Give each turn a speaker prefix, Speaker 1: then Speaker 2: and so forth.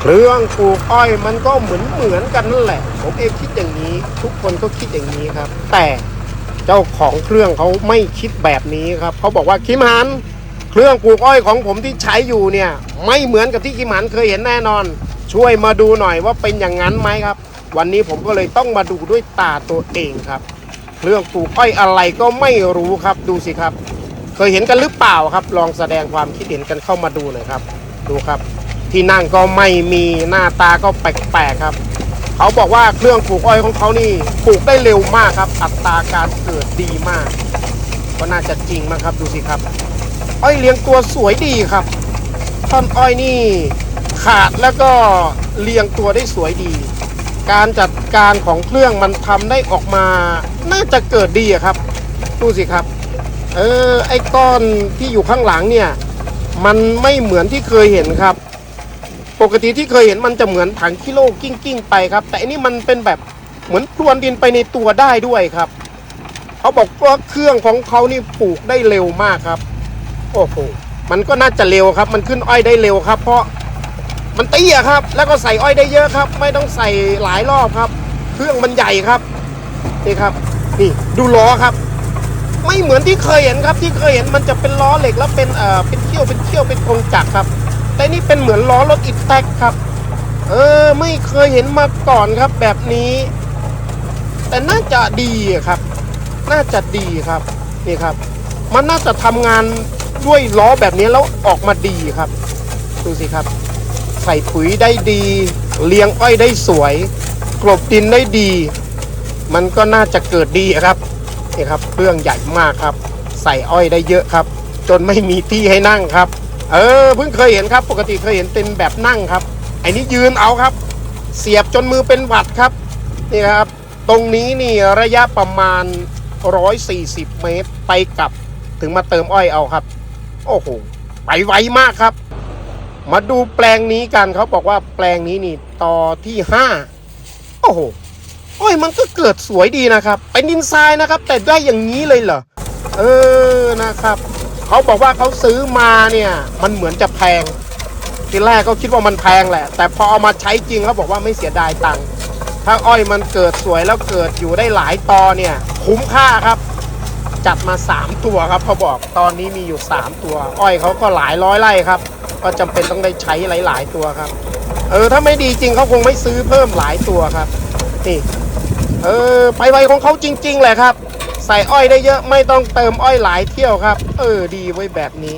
Speaker 1: เครื่องปลูกอ้อยมันก็เหมือนเหมือนกันนั่นแหละ ผมเองคิดอย่างนี้ ทุกคนก็คิดอย่างนี้ครับ แต่เจ้าของเครื่องเขาไม่คิดแบบนี้ครับเขาบอกว่าคิมหันเครื่องปลูกอ้อยของผมที่ใช้อยู่เนี่ย ไม่เหมือนกับที่คิมหันเคยเห็นแน่นอน ช่วยมาดูหน่อยว่าเป็นอย่างนั้นไหมครับ วันนี้ผมก็เลยต้องมาดูด้วยตาตัวเองครับ เครื่องปลูกอ้อยอะไรก็ไม่รู้ครับดูสิครับ เคยเห็นกันหรือเปล่าครับ ลองแสดงความคิดเห็นกันเข้ามาดูหน่อยครับ ดูครับ ที่นั่งก็ไม่มีหน้าตาก็แปลกๆครับ เขาบอกว่าเครื่องปลูกอ้อยของเขานี่ปลูกได้เร็วมากครับ อัตราการเกิดดีมาก ก็น่าจะจริงมั้งครับดูสิครับ อ้อยเลี้ยงตัวสวยดีครับท่อนอ้อยนี่ขาดแล้วก็เรียงตัวได้สวยดี การจัดการของเครื่องมันทำได้ออกมา น่าจะเกิดดีอะครับ ดูสิครับ เออไอ้ก้อนที่อยู่ข้างหลังเนี่ย มันไม่เหมือนที่เคยเห็นครับ ปกติที่เคยเห็นมันจะเหมือนถังกิโลกิ้งกิ้งๆไปครับ แต่อันนี้มันเป็นแบบเหมือนพรวนดินไปในตัวได้ด้วยครับ เขาบอกว่าเครื่องของเขานี่ปลูกได้เร็วมากครับ โอ้โหมันก็น่าจะเร็วครับ มันขึ้นอ้อยได้เร็วครับ เพราะมันเตี้ยครับ แล้วก็ใส่อ้อยได้เยอะครับ ไม่ต้องใส่หลายรอบครับ เครื่องมันใหญ่ครับนี่ครับ นี่ดูล้อครับ ไม่เหมือนที่เคยเห็นครับ ที่เคยเห็นมันจะเป็นล้อเหล็กแล้วเป็นเอ่อเป็นเขี้ยวเป็นเขี้ยวเป็นกรงจักรครับ แต่นี่เป็นเหมือนล้อรถอีแท็กครับ เออไม่เคยเห็นมาก่อนครับแบบนี้ แต่น่าจะดีครับ น่าจะดีครับนี่ครับ มันน่าจะทำงานด้วยล้อแบบนี้แล้วออกมาดีครับดูสิครับ ใส่ปุ๋ยได้ดี เลี้ยงอ้อยได้สวย กลบดินได้ดี มันก็น่าจะเกิดดีครับนี่ครับเครื่องใหญ่มากครับ ใส่อ้อยได้เยอะครับ จนไม่มีที่ให้นั่งครับ เออเพิ่งเคยเห็นครับ ปกติเคยเห็นเป็นแบบนั่งครับไอ้นี้ยืนเอาครับ เสียบจนมือเป็นหวัดครับนี่ครับ ตรงนี้นี่ระยะประมาณ 140 เมตรไปกลับถึงมาเติมอ้อยเอาครับ โอ้โหไปไวมากครับ มาดูแปลงนี้กันเขาบอกว่าแปลงนี้นี่ต่อที่ 5 โอ้โหอ้อยมันก็เกิดสวยดีนะครับ เป็นดินทรายนะครับ แต่ได้อย่างนี้เลยเหรอเออนะครับ เขาบอกว่าเขาซื้อมาเนี่ยมันเหมือนจะแพงทีแรกก็คิดว่ามันแพงแหละ แต่พอเอามาใช้จริงเขาบอกว่าไม่เสียดายตังค์ถ้าอ้อยมันเกิดสวยแล้วเกิดอยู่ได้หลายตอเนี่ย คุ้มค่าครับ จัดมา 3 ตัวครับเขาบอกตอนนี้มีอยู่ 3 ตัว อ้อยเขาก็หลายร้อยไร่ครับ ก็จำเป็นต้องได้ใช้หลาย ๆ ตัวครับ เออถ้าไม่ดีจริงเขาคงไม่ซื้อเพิ่มหลายตัวครับนี่เออไปไวของเขาจริง ๆ แหละครับ ใส่อ้อยได้เยอะไม่ต้องเติมอ้อยหลายเที่ยวครับ เออดีไว้แบบนี้